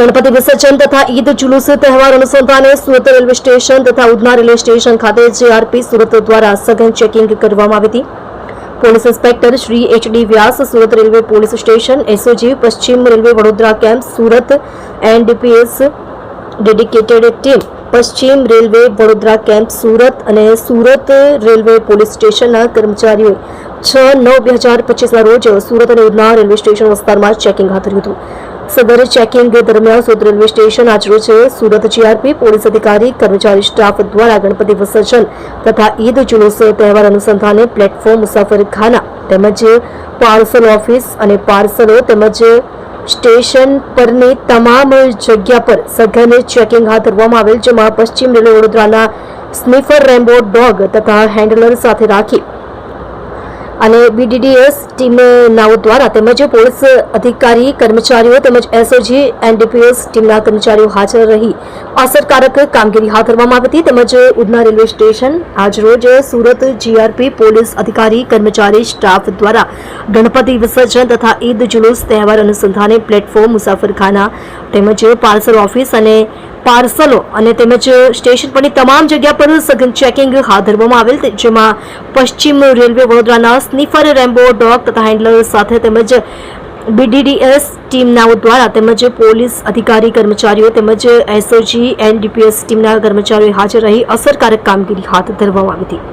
ગણપતિ વિસર્જન તથા ઈદ જુલુસ તહેવાર અનુસંધાને સુરત રેલવે સ્ટેશન તથા ઉધના રેલવે સ્ટેશન ખાતે જેઆરપી સુરત દ્વારા સઘન ચેકિંગ કરવામાં આવી હતી. Police inspector Shri H D Vyas, Surat railway police station, SOG, પશ્ચિમ railway Vadodara camp, Surat NDPS dedicated team, પશ્ચિમ રેલવે વડોદરા કેમ્પ, સુરત અને સુરત રેલવે પોલીસ સ્ટેશનના કર્મચારીઓએ છ નવ બે હજાર પચીસના રોજ સુરત અને ઉધના રેલવે સ્ટેશન વિસ્તારમાં ચેકિંગ હાથ ધર્યું હતું. સદર ચેકિંગ દરમિયાન સુરત રેલવે સ્ટેશન આજરોજ સુરત જીઆરપી પોલીસ અધિકારી, કર્મચારી સ્ટાફ દ્વારા ગણપતિ વિસર્જન તથા ઈદ જુલુસ તહેવાર અનુસંધાને પ્લેટફોર્મ મુસાફરખાના તેમજ પાર્સલ ઓફિસ અને પાર્સલો તેમજ સ્ટેશન પરની તમામ જગ્યા પર સઘન ચેકિંગ હાથ ધરવામાં આવેલ જેમાં પશ્ચિમ રેલવે વડોદરાના સ્નીફર રેમ્બો ડોગ તથા હેન્ડલર સાથે રાખી અને બીડીડીએસ ટીમે નાઓ દ્વારા તેમજ પોલીસ અધિકારી, કર્મચારીઓ તેમજ એસઓજી એનડીપીએસ ટીમના કર્મચારીઓ હાજર રહી. અસરકારક કામગીરી હાથ ધરવામાં આવી હતી. તેમજ ઉધના રેલવે સ્ટેશન આજરોજ સુરત જીઆરપી પોલીસ અધિકારી, કર્મચારી, સ્ટાફ દ્વારા ગણપતિ વિસર્જન તથા ઈદ જુલુસ તહેવાર અનુસંધાને પ્લેટફોર્મ મુસાફરખાના તેમજ પાર્સલ ઓફિસ અને પાર્સલો અને તેમજ સ્ટેશન પરની તમામ જગ્યા પર સઘન ચેકિંગ હાથ ધરવામાં આવેલ જેમાં પશ્ચિમ રેલવે વડોદરાના સ્નીફર, રેમ્બો ડોગ તથા હેન્ડલર સાથે તેમજ બીડીડીએસ ટીમનાઓ દ્વારા તેમજ પોલીસ અધિકારી, કર્મચારીઓ તેમજ એસઓજી એનડીપીએસ ટીમના કર્મચારીઓ હાજર રહી અસરકારક કામગીરી હાથ ધરવામાં આવી હતી.